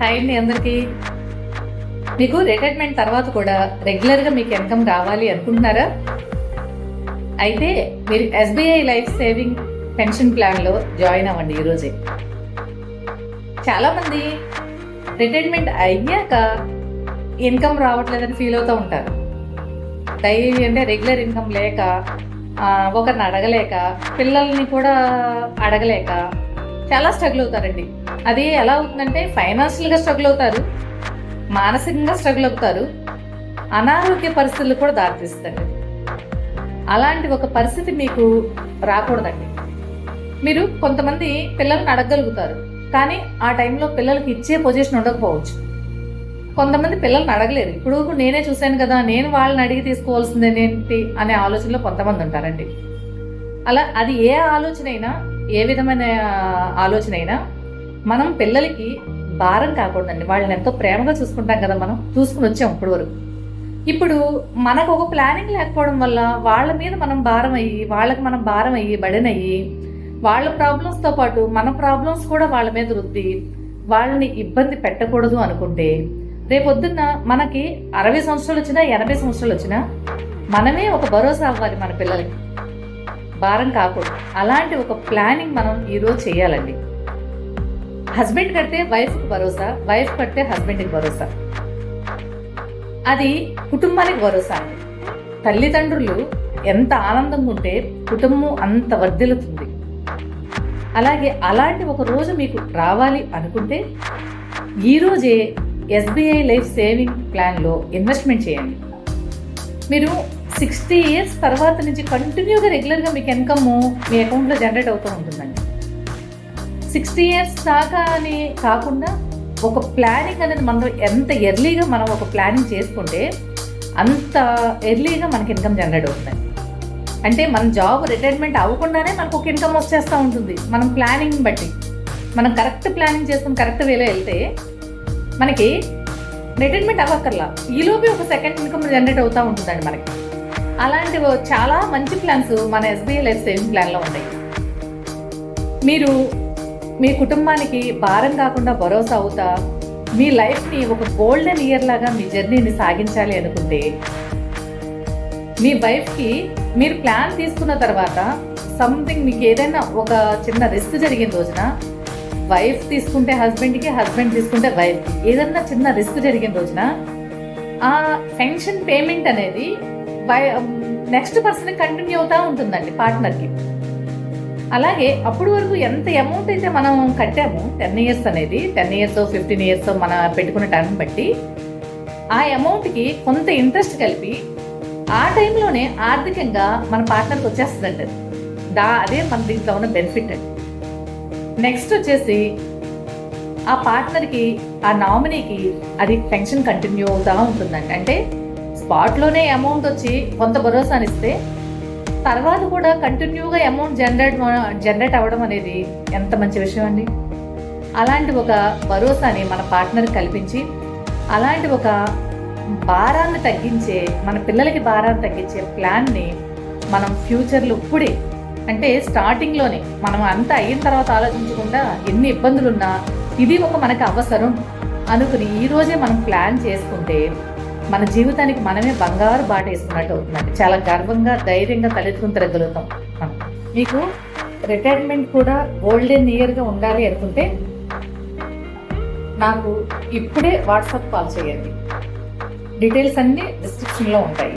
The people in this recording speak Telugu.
హాయ్ అండి అందరికీ. మీకు రిటైర్మెంట్ తర్వాత కూడా రెగ్యులర్గా మీకు ఇన్కమ్ రావాలి అనుకుంటున్నారా? అయితే మీరు ఎస్బీఐ లైఫ్ సేవింగ్ పెన్షన్ ప్లాన్లో జాయిన్ అవ్వండి ఈరోజే. చాలామంది రిటైర్మెంట్ అయ్యాక ఇన్కమ్ రావట్లేదని ఫీల్ అవుతూ ఉంటారు. డైలీ అంటే రెగ్యులర్ ఇన్కమ్ లేక ఒకరిని అడగలేక పిల్లల్ని కూడా అడగలేక చాలా స్ట్రగుల్ అవుతారండి. అది ఎలా అవుతుందంటే ఫైనాన్షియల్గా స్ట్రగుల్ అవుతారు మానసికంగా స్ట్రగుల్ అవుతారు అనారోగ్య పరిస్థితులు కూడా దారితీస్తుంది అలాంటి ఒక పరిస్థితి మీకు రాకూడదండి. మీరు కొంతమంది పిల్లల్ని అడగగలుగుతారు కానీ ఆ టైంలో పిల్లలకి ఇచ్చే పొజిషన్ ఉండకపోవచ్చు. కొంతమంది పిల్లల్ని అడగలేరు. ఇప్పుడు నేనే చూశాను కదా నేను వాళ్ళని అడిగి తీసుకోవాల్సిందే ఏంటి అనే ఆలోచనలో కొంతమంది ఉంటారండి. అలా అది ఏ ఆలోచన అయినా ఏ విధమైన ఆలోచన అయినా మనం పిల్లలకి భారం కాకూడదండి. వాళ్ళని ఎంతో ప్రేమగా చూసుకుంటాం కదా మనం. చూసుకుని వచ్చాం ఇప్పుడు వరకు. ఇప్పుడు మనకు ఒక ప్లానింగ్ లేకపోవడం వల్ల వాళ్ళ మీద మనం భారం అయ్యి వాళ్ళకి మనం భారం అయ్యి బడిన అయ్యి వాళ్ళ ప్రాబ్లమ్స్తో పాటు మన ప్రాబ్లమ్స్ కూడా వాళ్ళ మీద రుద్ది వాళ్ళని ఇబ్బంది పెట్టకూడదు అనుకుంటే రేపొద్దున్న మనకి అరవై సంవత్సరాలు వచ్చినా ఎనభై సంవత్సరాలు వచ్చినా మనమే ఒక భరోసా అవ్వాలి మన పిల్లలకి. భారం కాకూడదు. అలాంటి ఒక ప్లానింగ్ మనం ఈరోజు చేయాలండి. హస్బెండ్ కడితే వైఫ్కి భరోసా వైఫ్ కడితే హస్బెండ్కి భరోసా. అది కుటుంబానికి భరోసా అండి. తల్లిదండ్రులు ఎంత ఆనందంగా ఉంటే కుటుంబం అంత వర్ధిల్లుతుంది. అలాగే అలాంటి ఒక రోజు మీకు రావాలి అనుకుంటే ఈరోజే ఎస్బీఐ లైఫ్ సేవింగ్ ప్లాన్లో ఇన్వెస్ట్మెంట్ చేయండి. మీరు సిక్స్టీ ఇయర్స్ తర్వాత నుంచి కంటిన్యూగా రెగ్యులర్గా మీకు ఇన్కమ్ మీ అకౌంట్లో జనరేట్ అవుతూ ఉంటుందండి. సిక్స్టీ ఇయర్స్ దాకా అని కాకుండా ఒక ప్లానింగ్ అనేది మనం ఎంత ఎర్లీగా మనం ఒక ప్లానింగ్ చేసుకుంటే అంత ఎర్లీగా మనకి ఇన్కమ్ జనరేట్ అవుతుంది. అంటే మన జాబ్ రిటైర్మెంట్ అవ్వకుండానే మనకు ఒక ఇన్కమ్ వచ్చేస్తూ ఉంటుంది. మనం ప్లానింగ్ బట్టి. మనం కరెక్ట్ ప్లానింగ్ చేసుకుని కరెక్ట్ వేలో వెళ్తే మనకి రిటైర్మెంట్ అవ్వక్కర్లా. ఈలోపే ఒక సెకండ్ ఇన్కమ్ జనరేట్ అవుతూ ఉంటుందండి మనకి. అలాంటి చాలా మంచి ప్లాన్స్ మన ఎస్బీఐ లైఫ్ సేవింగ్ ప్లాన్లో ఉన్నాయి. మీరు మీ కుటుంబానికి భారం కాకుండా భరోసా అవుతా? మీ లైఫ్ని ఒక గోల్డెన్ ఇయర్ లాగా మీ జర్నీని సాగించాలి అనుకుంటే? మీ వైఫ్కి మీరు ప్లాన్ తీసుకున్న తర్వాత సంథింగ్ మీకు ఏదైనా ఒక చిన్న రిస్క్ జరిగిన రోజున వైఫ్ తీసుకుంటే హస్బెండ్కి హస్బెండ్ తీసుకుంటే వైఫ్కి ఏదైనా చిన్న రిస్క్ జరిగిన రోజున ఆ పెన్షన్ పేమెంట్ అనేది నెక్స్ట్ పర్సన్ కంటిన్యూ అవుతూ ఉంటుందండి పార్ట్నర్కి. అలాగే అప్పుడు వరకు ఎంత అమౌంట్ అయితే మనం కట్టామో టెన్ ఇయర్స్ అనేది టెన్ ఇయర్స్ ఫిఫ్టీన్ ఇయర్స్ మన పెట్టుకున్న టర్మ్ బట్టి ఆ అమౌంట్కి కొంత ఇంట్రెస్ట్ కలిపి ఆ టైంలోనే ఆర్థికంగా మన పార్ట్నర్కి వచ్చేస్తుందండి. దా అదే మన దీంట్లో ఉన్న బెనిఫిట్ అండి. నెక్స్ట్ వచ్చేసి ఆ పార్ట్నర్కి ఆ నామినీకి అది పెన్షన్ కంటిన్యూ అవుతూ ఉంటుందండి. అంటే స్పాట్లోనే అమౌంట్ వచ్చి కొంత భరోసానిస్తే తర్వాత కూడా కంటిన్యూగా అమౌంట్ జనరేట్ జనరేట్ అవ్వడం అనేది ఎంత మంచి విషయం అండి? అలాంటి ఒక భరోసాని మన పార్ట్నర్ కల్పించి అలాంటి ఒక భారాన్ని తగ్గించే మన పిల్లలకి భారాన్ని తగ్గించే ప్లాన్ని మనం ఫ్యూచర్లో ఇప్పుడే అంటే స్టార్టింగ్లోనే మనం అంతా అయిన తర్వాత ఆలోచించకుండా ఎన్ని ఇబ్బందులున్నా ఇది ఒక మనకి అవసరం అనుకుని ఈరోజే మనం ప్లాన్ చేసుకుంటే మన జీవితానికి మనమే బంగారు బాట వేసుకున్నట్టు అవుతుందండి. చాలా గర్వంగా ధైర్యంగా తలెత్తుకుని తిరగలుగుతాం మీకు రిటైర్మెంట్ కూడా గోల్డెన్ ఇయర్గా ఉండాలి అనుకుంటే నాకు ఇప్పుడే వాట్సాప్ కాల్ చేయండి. డీటెయిల్స్ అన్నీ డిస్క్రిప్షన్లో ఉంటాయి.